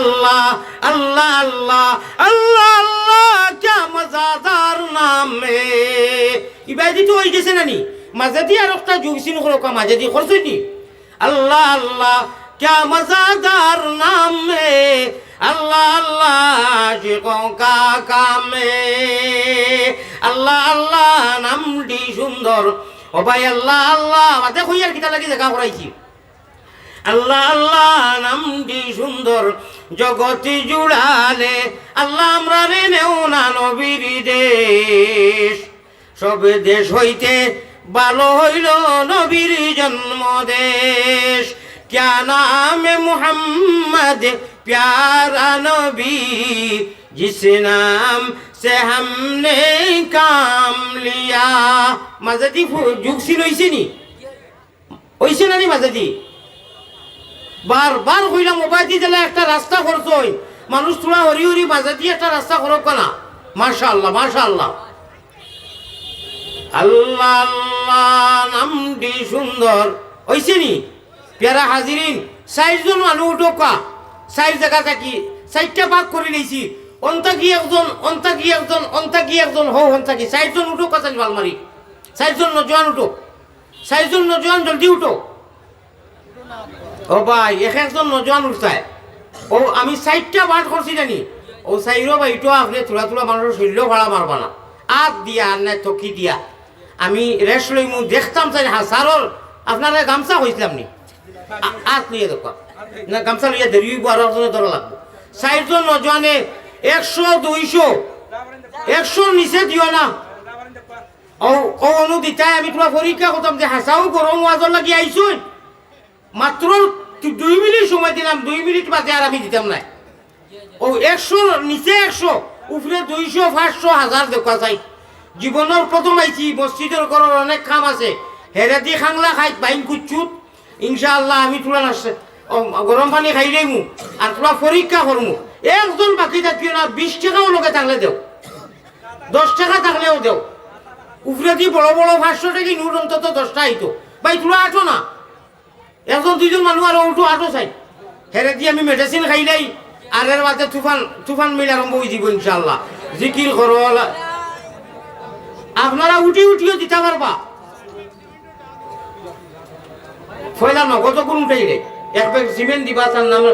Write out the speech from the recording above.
আল্লাহ আল্লাহ আল্লাহ আল্লাহ আল্লাহ নামে। ইবাদি তো হয়ে গেছে নানি। মাঝে দিয়ে আর একটা জুগিসিন করে কা মাঝে দিয়ে খরচ হইনি আল্লাহ আল্লাহ কে মজাদার নামে। আল্লাহ আল্লাহ কা কামে। আল্লাহ আল্লাহ, নামটি সুন্দর। ও ভাই, আল্লাহ আল্লাহ, মাঝে আর কিতা লাগি দেখা করাইছি। আল্লাহ আল্লাহ, নামটি সুন্দর। জগতি জুড়ালে আল্লাহ আমরা রে নেও না নবীর দেশ। সবে দেশ হইতে ভালো হইল নবীর জন্মদেশ। ক্যা নামে মোহাম্মদ প্যারা নবী, জিস নাম সে হামনে কাম লিয়া মাজাদি যুগ ছিল, হইছে নি? হইছে না নি মাজাদি বার বার কইলাম মোবাইল দিয়ে দিলে একটা রাস্তা খরচ হয়। মানুষ তোরা হরি হরি মাঝে দিয়ে একটা রাস্তা খরচ না। মাশা আল্লাহ আল্লাহ আল্লাহ আল্লাহ নামটি সুন্দর। হইছে নি? পেয়ারা হাজিরিন চারজন মানুষ উঠোকা চার জায়গা থাকি চারটা ভাগ করে নিয়েছি অন্তা একজন অন্তা একজন, অন্তা কি একজন হো হন্তা কি। চারজন উঠো কথা আলমারি চারজন নজওয়ান উঠো চারজন নজওয়ান জলদি উঠো ও ভাই এক একজন নজওয়ান উঠতায় ও, আমি চারটা বার করছি জানি। ও চাইরো বা ইটো আপনি তোলা তোলা মানুষের শরীর ভাড়া মারবা না। আত দিয়া আর নাই থকি দিয়া। আমি রেস্ট লই মু দেখতাম চাই হাসারর আপনারা গামছা হয়েছিলাম নি আত লইয়া দোকা না, গামছা লইয়া দেরি বারো ধরা লাগবো। চারজন নজওয়ানে একশো, দুইশো একশোর নিচে দিও না। অনুদিতাই আমি তোমার পরীক্ষা করতাম যে হাসাও গরম ওয়াজর লাগি আইসুন মাত্র দু- দুই মিনিট সময় দিলাম, দুই মিনিট বাদে আর আমি দিতাম না ও একশো, নিচে একশো, উপরে দুইশো, পাঁচশো, হাজার দেখা চাই জীবনের প্রথম আইছি মসজিদের ঘরের অনেক কাম আছে। হেরে দি খাংলা খাই বাইন কুচুত ইনশাআল্লাহ আমি তোলা নাচছে গরম পানি খাইলেই মু আর তোলা পরীক্ষা করমু একজন বাকি থাকিও না, বিশ টাকাও লোকে থাকলে দেও। দশ টাকা থাকলেও দেও। উপরে দি বড় বড় পাঁচশো টাকি নোট অন্তত দশটা আইতো। ভাই তোলা আটো না। একজন দুজন মানুষ আর উঠো আটো চাই। হেরে দিয়ে আমি মেডিসিন খাই নাই আর এর বাদে তুফান তুফান মিল আরম্ভ হয়ে যাব ইনশাল্লাহ জিকির করো আপনারা উঠি উঠিও দিতে পারবা ফয়লা নগদ কোন উঠাই রে এক ব্যাগ সিমেন্ট দিবা তার নাম